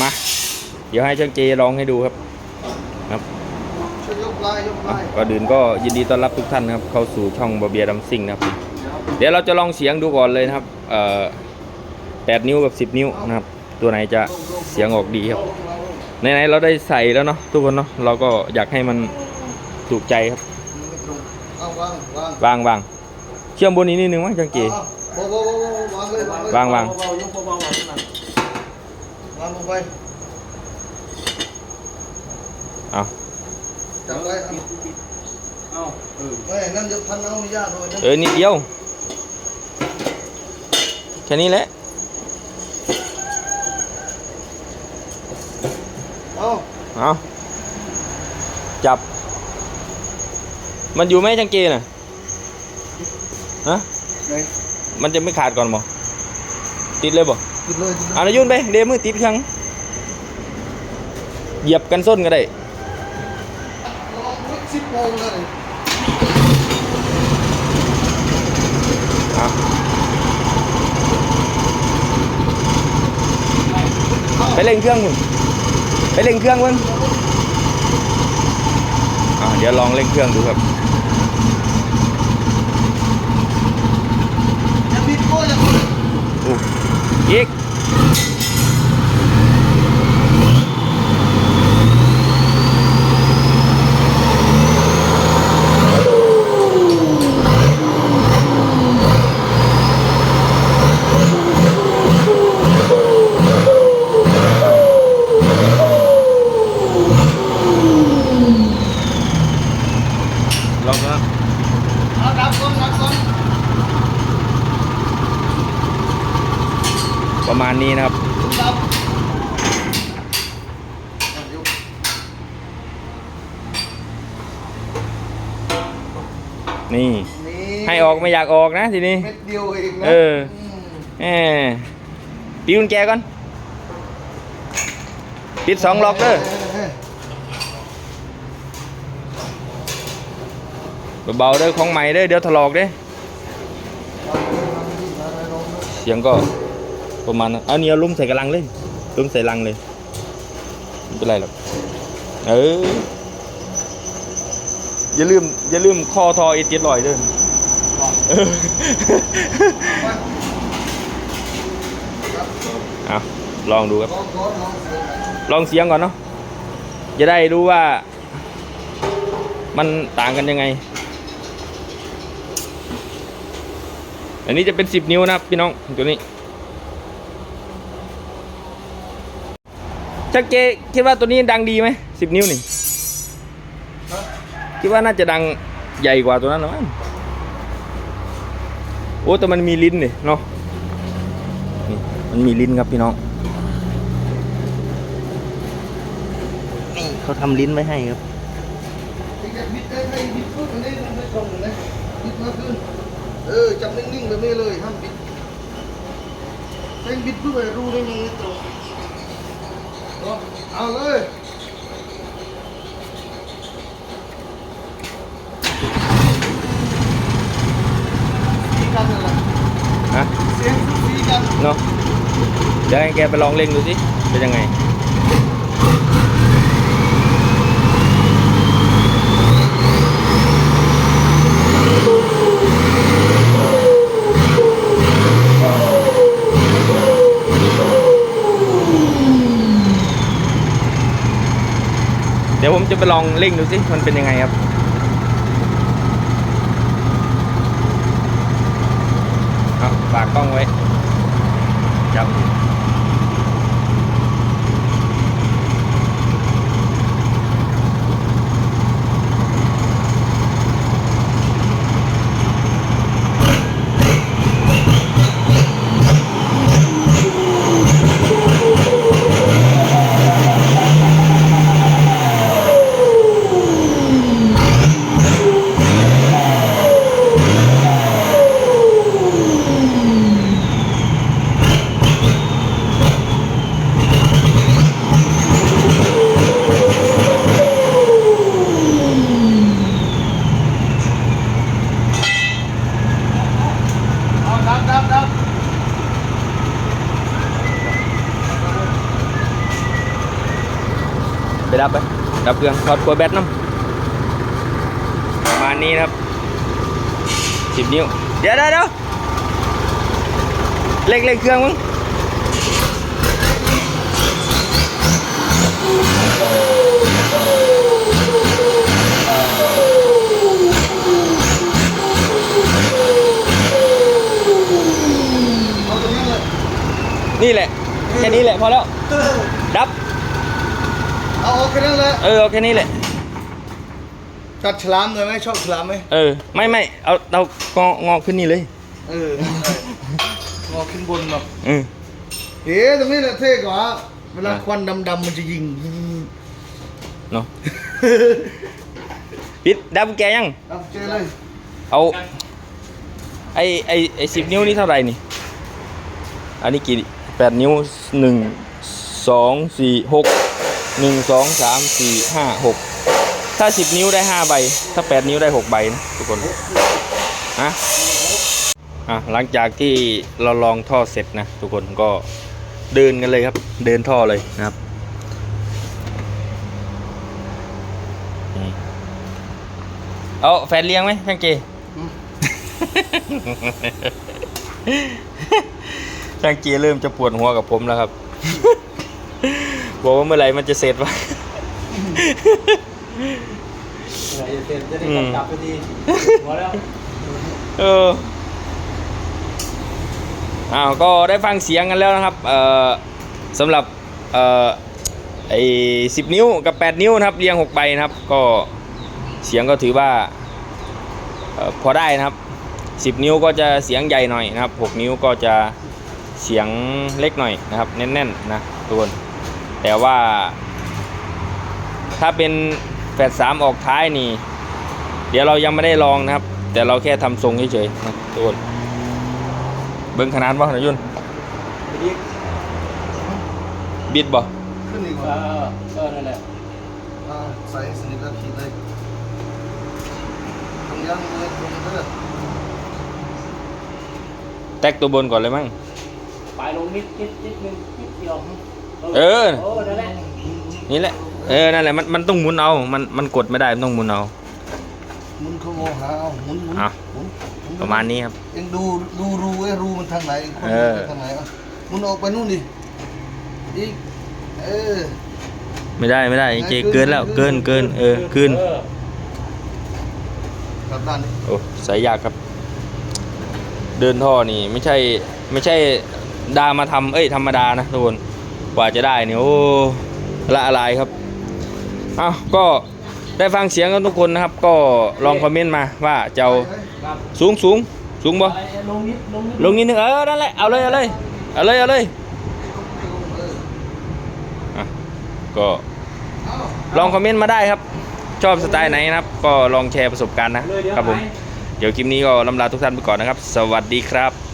มา เดี๋ยวให้ช่างเจลองให้ดูครับครับช่วยยกไล่ยกไล่ก่อนอื่นก็ยินดีต้อนรับทุกท่านนะครับ เข้าสู่ช่องบาเบียดัมซิงนะครับ เดี๋ยวเราจะลองเสียงดูก่อนเลยนะครับเอ่อแปดนิ้วกับสิบนิ้วนะครับ ตัวไหนจะเสียงออกดีครับไหนๆเราได้ใส่แล้วเนาะทุกคนเนาะเราก็อยากให้มันถูกใจครับเอาวางวางวางวางเชื่อมบนนี้นิดนึงมั้งจังเกเอาเอาวางวางวาง เลยวางเลยวางวางเบาๆยกเบาๆวางนั่นวางลงไปเอาจับไว้เอาเอ้าเออไม่นั่นจะพันเอาไม่ยากเลยนะเออนิดเดียว แค่นี้แหละ เอาเอาจับ มันอยู่ไหมจังเกน่ะฮะไหนมันจะไม่ขาดก่อนบ่ติดเลยบ่ กินเลยกินเลยเอานายุ่นไปเดมือติดครั้งเหยียบกันส้นก็ได้ลองลุกสิบโมงเลยเอาไปเร่งเครื่องคุณไปเร่งเครื่องมึงอ่าเดี๋ยวลองเร่งเครื่องดูครับอย่าบิดโก้อ ย่าบิด อู้อีกลองนะ เอาดับก่อนดับก่อน ประมาณนี้นะครับดับเอายกนี่นี่ ให้ออกไม่อยากออกนะทีนี้เม็ดเดียวเองนะเออมแหมปิดกุญแจก่อน ปิดสองล็อกเด้อเบาๆเด้อของใหม่เด้อเดี๋ยวถลอกเด้อเสียงก็ ประมาณนั้นเอาเนี่ยลุ่มใส่กระลังเลยลุ่มใส่ลังเลยไม่เป็นไรหรอกเอออย่าลืมอย่าลืมคอทอเอเจ็ดลอยด้อเออเอาลองดูครับลองเสียงหน่อยลองเสียงก่อนเนาะจะได้รู้ว่า มันต่างกันยังไง อันนี้จะเป็นสิบนิ้วนะครับพี่น้องตัวนี้ ชักเจคิดว่าตัวนี้ดังดีไหมสิบนิ้วนี่คิดว่าน่าจะดังใหญ่กว่าตัวนั้นหรือมั้งโอ้แต่มันมีลิ้นนี่เนาะนี่มันมีลิ้นครับพี่น้องนี่เขาทำลิ้นไว้ให้ครับบิดได้บิดได้ให้บิดขึ้นอันนี้มันไม่ตรงเลยบิดมาขึ้นเออจับนิ่งๆแบบนี้เลยห้ามบิดเส้นบิดเพื่อรู้ได้ไงตรง เอาเอาเลยสีกันนั่นแหละฮะเสียงสีกันเนาะเดี๋ยวให้แกไปลองเล่งดูสิ เป็นยังไง ดี๋ยวผมจะไปลองเล่งดูสิมันเป็นยังไงครับเอาฝากกล้องไว้จับ ดับไปดับเครื่องถอดกลัวแบตน้ำประมาณนี้นะครับสิบนิ้วเดี๋ยวเดี๋ยวเดี๋ยวเล็กเล็กเครื่องมึงเอาตรงนี่แหละ แค่นี้แหละพอแล้ว ดับ เอาโอเคนั่นแหละเออเอาแค่นี้แหละตัดฉลามเลยไหมชอบฉลามไหมเออ ไม่ไม่เอาเอางองอขึ้นนี่เลยเออใช่งอขึ้นบนแบบอืมเอ๊ะตรงนี้แหละเท่กว่าเวลาควันดำๆมันจะยิง เนาะ ปิดดับแกยัง เอาเจอเลยเอาไอไอไอสิบนิ้วนี่เท่าไหร่นี่ อันนี้กี่แปดนิ้วหนึ่งสองสี่หก หนึ่งสองสามสี่ห้าหกถ้าสิบนิ้วได้ห้าใบ ถ้าแปดนิ้วได้หกใบนะทุกคนฮะอะหลังจากที่เราลองท่อเสร็จนะทุกคนก็เดินกันเลยครับ เดินท่อเลยนะครับเอาแฟนเลี้ยงไหมแฟนเจช่างเจียเริ่มจะปวดหัวกับผมแล้วครับ บอกว่าเมื่อไหร่มันจะเสร็จวะ ไหนจะเสร็จจะได้อืมกลับไปทีพอแล้ว เอออ้าวก็ได้ฟังเสียงกันแล้วนะครับ เอ่อสำหรับ เอ่อ ไอ้สิบนิ้วกับ 8 นิ้วนะครับ เรียง6ใบนะครับ ก็เสียงก็ถือว่าเอ่อพอได้นะครับ 10 นิ้วก็จะเสียงใหญ่หน่อยนะครับ 6 นิ้วก็จะเสียงเล็กหน่อยนะครับ แน่นๆนะทุกคน แต่ว่า ถ้าเป็นแฝดสามออกท้ายนี่ เดี๋ยวเรายังไม่ได้ลองนะครับ แต่เราแค่ทำทรงเฉยๆนะทุกคนเบิ้งขนาดว่าหนอยยุ่นไปดิบิดบ่ขึ้นอีกเอว่าอเออนั่นแหละอ่าใส่สนิทแล้วขีดเลยตรงยังเลยตรงเด้อแตกตัวบนก่อนเลยมั้งปลายลงนิดนิดนิดนึงนิดเดียว เออ โอ้นั่นแหละนี่แหละ เออ นั่นแหละ มัน มันต้องหมุนเอา มัน มันกดไม่ได้ มันต้องหมุนเอา หมุนเขาโมหาเอาหมุนหมุนอะ หมุนหมุนประมาณนี้ครับ เอ็งดูดูรูไอ้รูมันทางไหนคนเออไปทางไหนอะหมุนออกไปนู่นดิอีกเออไม่ได้ ไม่ได้เจเกินแล้ว เกิน เกิน เออคืนเออกลับด้านนี้โอ้สายยากครับ เดินท่อนี่ ไม่ใช่ ไม่ใช่ดามาทำเอ้ย ธรรมดานะทุกคน กว่าจะได้เนี่ยโอ้ละอะไรครับอ้าวก็ได้ฟังเสียงกันทุกคนนะครับ ก็ลองคอมเมนต์มาว่าจะเอาสูงสูงสูงบ่ลงนิดลงนิดลงนิดนึงเออนั่นแหละเอาเลยเอาเลยเอาเลยเอาเลยก็ลองคอมเมนต์มาได้ครับ ชอบสไตล์ไหนนะครับ ก็ลองแชร์ประสบการณ์นะครับผม เดี๋ยวคลิปนี้ก็ลำลาทุกท่านไปก่อนนะครับ สวัสดีครับ